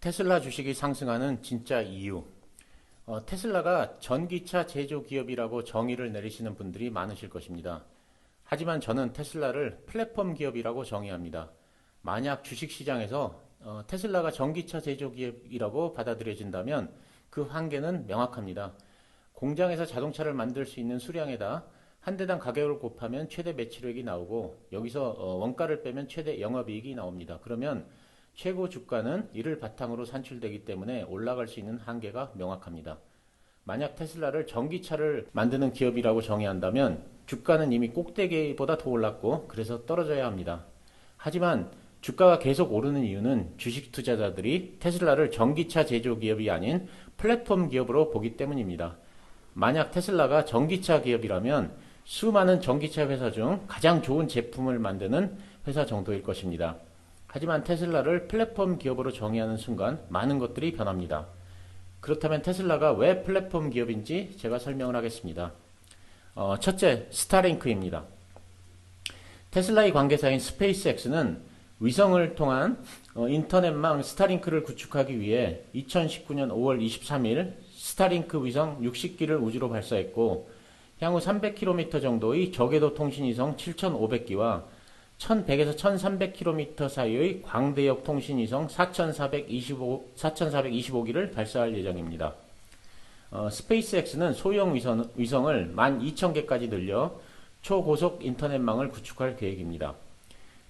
테슬라 주식이 상승하는 진짜 이유. 어, 테슬라가 전기차 제조 기업이라고 정의를 내리시는 분들이 많으실 것입니다. 하지만 저는 테슬라를 플랫폼 기업이라고 정의합니다. 만약 주식 시장에서 어, 테슬라가 전기차 제조 기업이라고 받아들여진다면 그 한계는 명확합니다. 공장에서 자동차를 만들 수 있는 수량에다 한 대당 가격을 곱하면 최대 매출액이 나오고 여기서 어, 원가를 빼면 최대 영업이익이 나옵니다. 그러면 최고 주가는 이를 바탕으로 산출되기 때문에 올라갈 수 있는 한계가 명확합니다. 만약 테슬라를 전기차를 만드는 기업이라고 정의한다면 주가는 이미 꼭대기보다 더 올랐고 그래서 떨어져야 합니다. 하지만 주가가 계속 오르는 이유는 주식 투자자들이 테슬라를 전기차 제조 기업이 아닌 플랫폼 기업으로 보기 때문입니다. 만약 테슬라가 전기차 기업이라면 수많은 전기차 회사 중 가장 좋은 제품을 만드는 회사 정도일 것입니다. 하지만 테슬라를 플랫폼 기업으로 정의하는 순간 많은 것들이 변합니다. 그렇다면 테슬라가 왜 플랫폼 기업인지 제가 설명을 하겠습니다. 어, 첫째, 스타링크입니다. 테슬라의 관계사인 스페이스X는 위성을 통한 어, 인터넷망 스타링크를 구축하기 위해 2019년 5월 23일 스타링크 위성 60기를 우주로 발사했고 향후 300km 정도의 저궤도 통신위성 7,500기와 1100에서 1300km 사이의 광대역 통신위성 4425, 4425기를 발사할 예정입니다. 어, 스페이스X는 소형 위성, 위성을 12,000개까지 늘려 초고속 인터넷망을 구축할 계획입니다.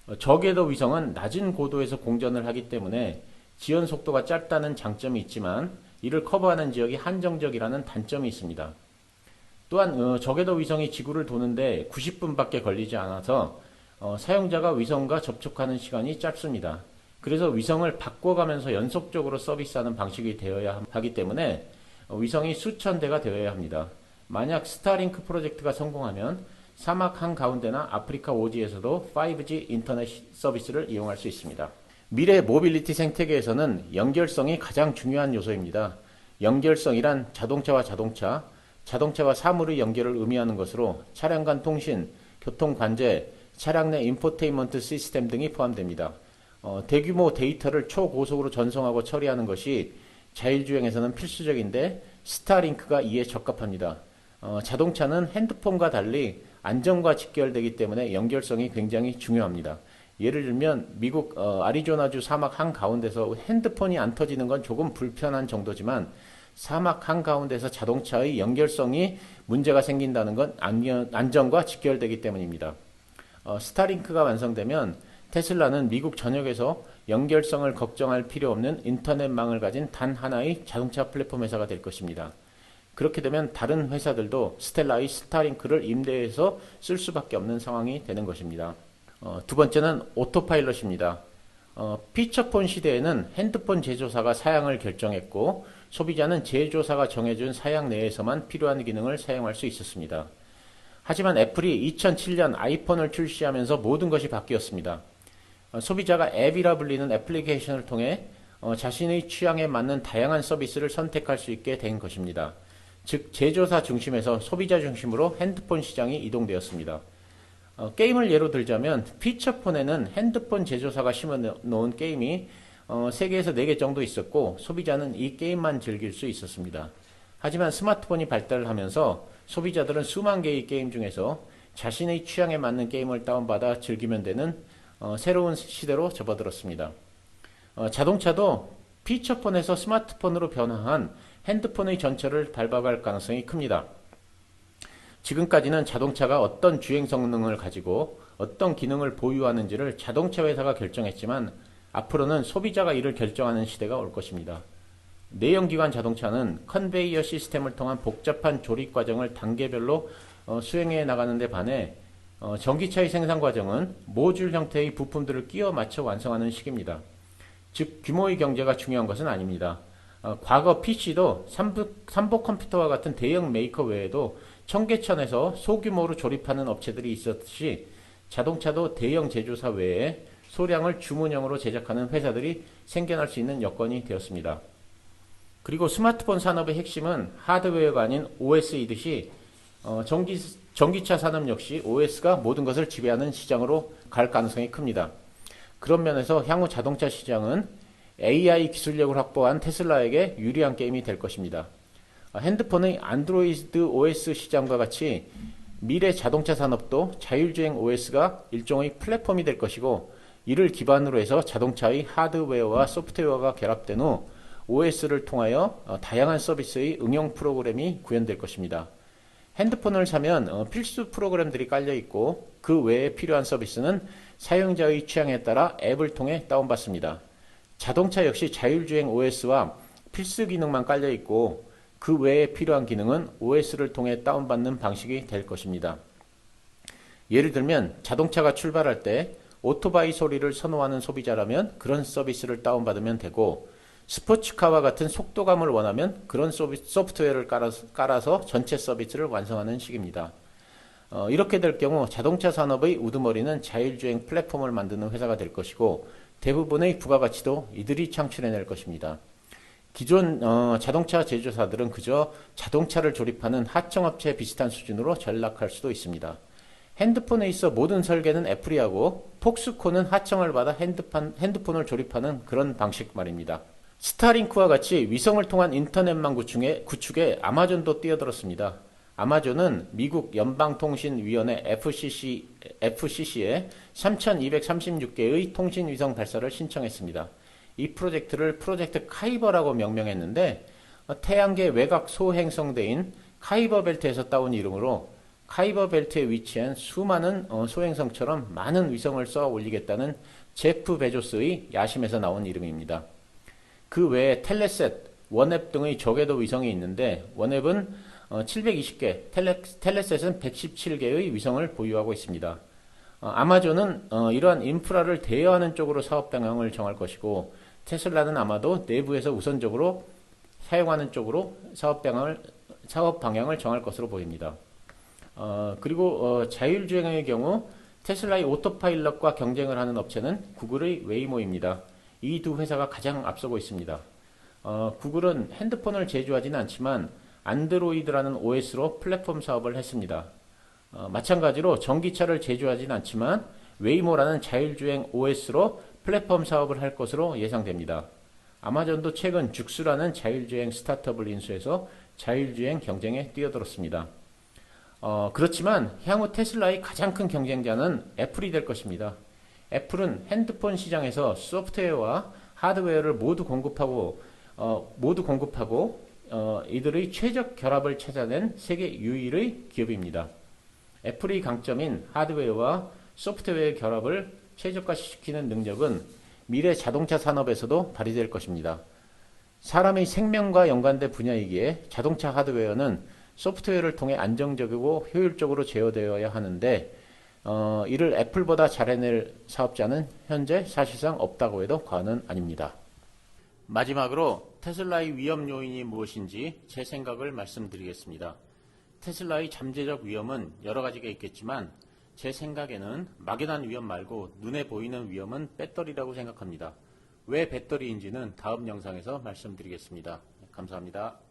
어, 저궤도 위성은 낮은 고도에서 공전을 하기 때문에 지연 속도가 짧다는 장점이 있지만 이를 커버하는 지역이 한정적이라는 단점이 있습니다. 또한 어, 저궤도 위성이 지구를 도는데 90분밖에 걸리지 않아서 어, 사용자가 위성과 접촉하는 시간이 짧습니다. 그래서 위성을 바꿔가면서 연속적으로 서비스하는 방식이 되어야 하기 때문에 어, 위성이 수천 대가 되어야 합니다. 만약 스타링크 프로젝트가 성공하면 사막 한가운데나 아프리카 오지에서도 5G 인터넷 서비스를 이용할 수 있습니다. 미래 모빌리티 생태계에서는 연결성이 가장 중요한 요소입니다. 연결성이란 자동차와 자동차, 자동차와 사물의 연결을 의미하는 것으로 차량 간 통신, 교통 관제, 차량 내 인포테인먼트 시스템 등이 포함됩니다. 어, 대규모 데이터를 초고속으로 전송하고 처리하는 것이 자율주행에서는 필수적인데 스타링크가 이에 적합합니다. 어, 자동차는 핸드폰과 달리 안전과 직결되기 때문에 연결성이 굉장히 중요합니다. 예를 들면 미국 어, 아리조나주 사막 한 가운데서 핸드폰이 안 터지는 건 조금 불편한 정도지만 사막 한 가운데서 자동차의 연결성이 문제가 생긴다는 건 안전과 직결되기 때문입니다. 어, 스타링크가 완성되면 테슬라는 미국 전역에서 연결성을 걱정할 필요 없는 인터넷망을 가진 단 하나의 자동차 플랫폼 회사가 될 것입니다. 그렇게 되면 다른 회사들도 스텔라의 스타링크를 임대해서 쓸 수밖에 없는 상황이 되는 것입니다. 어, 두 번째는 오토파일럿입니다. 어, 피처폰 시대에는 핸드폰 제조사가 사양을 결정했고 소비자는 제조사가 정해준 사양 내에서만 필요한 기능을 사용할 수 있었습니다. 하지만 애플이 2007년 아이폰을 출시하면서 모든 것이 바뀌었습니다. 어, 소비자가 앱이라 불리는 애플리케이션을 통해 어, 자신의 취향에 맞는 다양한 서비스를 선택할 수 있게 된 것입니다. 즉 제조사 중심에서 소비자 중심으로 핸드폰 시장이 이동되었습니다. 어, 게임을 예로 들자면 피처폰에는 핸드폰 제조사가 심어놓은 게임이 어, 3개에서 4개 정도 있었고 소비자는 이 게임만 즐길 수 있었습니다. 하지만 스마트폰이 발달을 하면서 소비자들은 수만 개의 게임 중에서 자신의 취향에 맞는 게임을 다운받아 즐기면 되는 어, 새로운 시대로 접어들었습니다. 어, 자동차도 피처폰에서 스마트폰으로 변화한 핸드폰의 전철을 밟아갈 가능성이 큽니다. 지금까지는 자동차가 어떤 주행 성능을 가지고 어떤 기능을 보유하는지를 자동차 회사가 결정했지만 앞으로는 소비자가 이를 결정하는 시대가 올 것입니다. 내연기관 자동차는 컨베이어 시스템을 통한 복잡한 조립 과정을 단계별로 어, 수행해 나가는 데 반해 어, 전기차의 생산 과정은 모듈 형태의 부품들을 끼워 맞춰 완성하는 식입니다. 즉 규모의 경제가 중요한 것은 아닙니다. 어, 과거 PC도 삼복, 삼복 컴퓨터와 같은 대형 메이커 외에도 청계천에서 소규모로 조립하는 업체들이 있었듯이 자동차도 대형 제조사 외에 소량을 주문형으로 제작하는 회사들이 생겨날 수 있는 여건이 되었습니다. 그리고 스마트폰 산업의 핵심은 하드웨어가 아닌 OS이듯이 어, 전기, 전기차 산업 역시 OS가 모든 것을 지배하는 시장으로 갈 가능성이 큽니다. 그런 면에서 향후 자동차 시장은 AI 기술력을 확보한 테슬라에게 유리한 게임이 될 것입니다. 어, 핸드폰의 안드로이드 OS 시장과 같이 미래 자동차 산업도 자율주행 OS가 일종의 플랫폼이 될 것이고 이를 기반으로 해서 자동차의 하드웨어와 소프트웨어가 결합된 후 OS를 통하여 어, 다양한 서비스의 응용 프로그램이 구현될 것입니다. 핸드폰을 사면 어, 필수 프로그램들이 깔려 있고 그 외에 필요한 서비스는 사용자의 취향에 따라 앱을 통해 다운받습니다. 자동차 역시 자율주행 OS와 필수 기능만 깔려 있고 그 외에 필요한 기능은 OS를 통해 다운받는 방식이 될 것입니다. 예를 들면 자동차가 출발할 때 오토바이 소리를 선호하는 소비자라면 그런 서비스를 다운받으면 되고 스포츠카와 같은 속도감을 원하면 그런 소프트웨어를 깔아서, 깔아서 전체 서비스를 완성하는 식입니다. 어, 이렇게 될 경우 자동차 산업의 우두머리는 자율주행 플랫폼을 만드는 회사가 될 것이고 대부분의 부가가치도 이들이 창출해낼 것입니다. 기존 어, 자동차 제조사들은 그저 자동차를 조립하는 하청업체 비슷한 수준으로 전락할 수도 있습니다. 핸드폰에 있어 모든 설계는 애플이 하고 폭스콘은 하청을 받아 핸드폰, 핸드폰을 조립하는 그런 방식 말입니다. 스타링크와 같이 위성을 통한 인터넷망 구축에, 구축에 아마존도 뛰어들었습니다. 아마존은 미국 연방통신위원회 FCC, FCC에 3,236개의 통신위성 발사를 신청했습니다. 이 프로젝트를 프로젝트 카이버라고 명명했는데 어, 태양계 외곽 소행성대인 카이버 벨트에서 따온 이름으로 카이버 벨트에 위치한 수많은 어, 소행성처럼 많은 위성을 쏘아 올리겠다는 제프 베조스의 야심에서 나온 이름입니다. 그 외에 텔레셋, 원앱 등의 저궤도 위성이 있는데 원앱은 720개, 텔레, 텔레셋은 117개의 위성을 보유하고 있습니다. 어, 아마존은 이러한 인프라를 대여하는 쪽으로 사업 방향을 정할 것이고 테슬라는 아마도 내부에서 우선적으로 사용하는 쪽으로 사업 방향을 사업 방향을 정할 것으로 보입니다. 어, 그리고 어, 자율주행의 경우 테슬라의 오토파일럿과 경쟁을 하는 업체는 구글의 웨이모입니다. 이 두 회사가 가장 앞서고 있습니다. 어, 구글은 핸드폰을 제조하지는 않지만 안드로이드라는 OS로 플랫폼 사업을 했습니다. 어, 마찬가지로 전기차를 제조하지는 않지만 웨이모라는 자율주행 OS로 플랫폼 사업을 할 것으로 예상됩니다. 아마존도 최근 죽수라는 자율주행 스타트업을 인수해서 자율주행 경쟁에 뛰어들었습니다. 어, 그렇지만 향후 테슬라의 가장 큰 경쟁자는 애플이 될 것입니다. 애플은 핸드폰 시장에서 소프트웨어와 하드웨어를 모두 공급하고 어, 모두 공급하고 어, 이들의 최적 결합을 찾아낸 세계 유일의 기업입니다. 애플의 강점인 하드웨어와 소프트웨어의 결합을 최적화시키는 능력은 미래 자동차 산업에서도 발휘될 것입니다. 사람의 생명과 연관된 분야이기에 자동차 하드웨어는 소프트웨어를 통해 안정적이고 효율적으로 제어되어야 하는데 어, 이를 애플보다 잘해낼 사업자는 현재 사실상 없다고 해도 과언은 아닙니다. 마지막으로 테슬라의 위험 요인이 무엇인지 제 생각을 말씀드리겠습니다. 테슬라의 잠재적 위험은 여러 가지가 있겠지만 제 생각에는 막연한 위험 말고 눈에 보이는 위험은 배터리라고 생각합니다. 왜 배터리인지는 다음 영상에서 말씀드리겠습니다. 감사합니다.